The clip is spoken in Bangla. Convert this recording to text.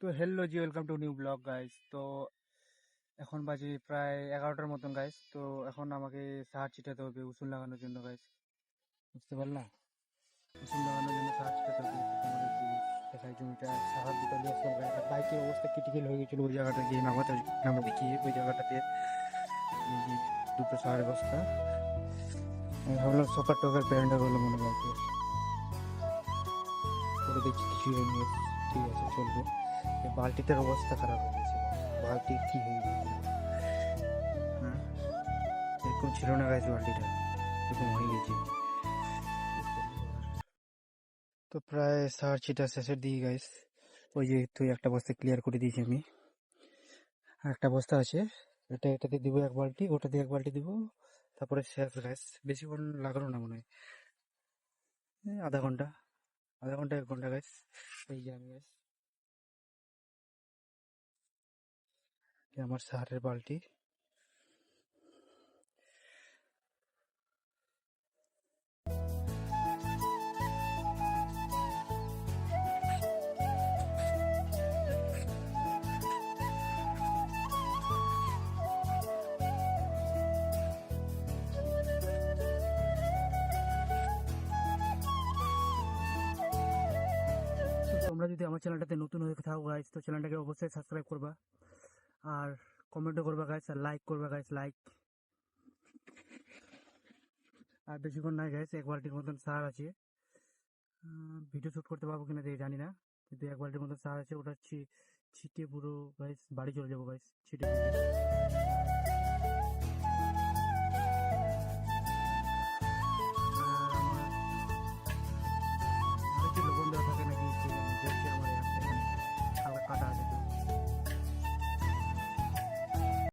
তো hello G welcome to new blog guys তো এখন বাজে প্রায় এগারোটার মতন গাইস তো এখন আমাকে সার ছিটাতে হবে উসুল লাগানোর জন্য গাইস বুঝতে পারলা? উসুল লাগানোর জন্য সার ছিটাতে হবে। দেখাই জমিটা সাহার দুটো নিয়ে আসলাম আর বাইকের অবস্থা ক্রিটিক্যাল হয়ে গেছিল ওই জায়গাটা গিয়ে নামাতে নামাতে গিয়ে ওই জায়গাটাতে দুটো সারের বস্তা আমি ভাবলাম সকার টকার প্যান্টটা করল মনে লাগছে করে দেখছি কিছুই হয়নি ঠিক আছে, চলবে। বালতিটার অবস্থা খারাপ হয়ে গেছে। বালতি কি হয়ে গেছে? হ্যাঁ? এরকম ছিল না গাছ বালতিটা। এরকম হয়ে গেছে। তো প্রায় সার ছিটা শেষের দিকে গাইস ওই যে তুই একটা বস্তা ক্লিয়ার করে দিয়েছি আমি। একটা বস্তা আছে। এটা এটাতে দিব এক বালতি, ওটাতে এক বালতি দিব। তারপরে শেষ গাছ বেশিক্ষণ লাগানো না মনে হয়। আধা ঘণ্টা আধা ঘণ্টা, এক ঘণ্টা গাছ এই যে আমি গাছ আমার সাহারের বালটি তো তোমরা যদি আমার চ্যানেলটাতে নতুন হয়ে থাকো গাইস তো চ্যানেলটাকে অবশ্যই সাবস্ক্রাইব করবা। আর কমেন্টও করবা গাইস আর লাইক করবা গাইস লাইক আর বেশিক্ষণ নাই গাইস এক বালতির মতন সার আছে। ভিডিও শ্যুট করতে পারব কিনা জানি না। কিন্তু এক বালতির মতন সার আছে, ওটা ছিটে পুরো গাইস বাড়ি চলে যাব গাইস ছিটে।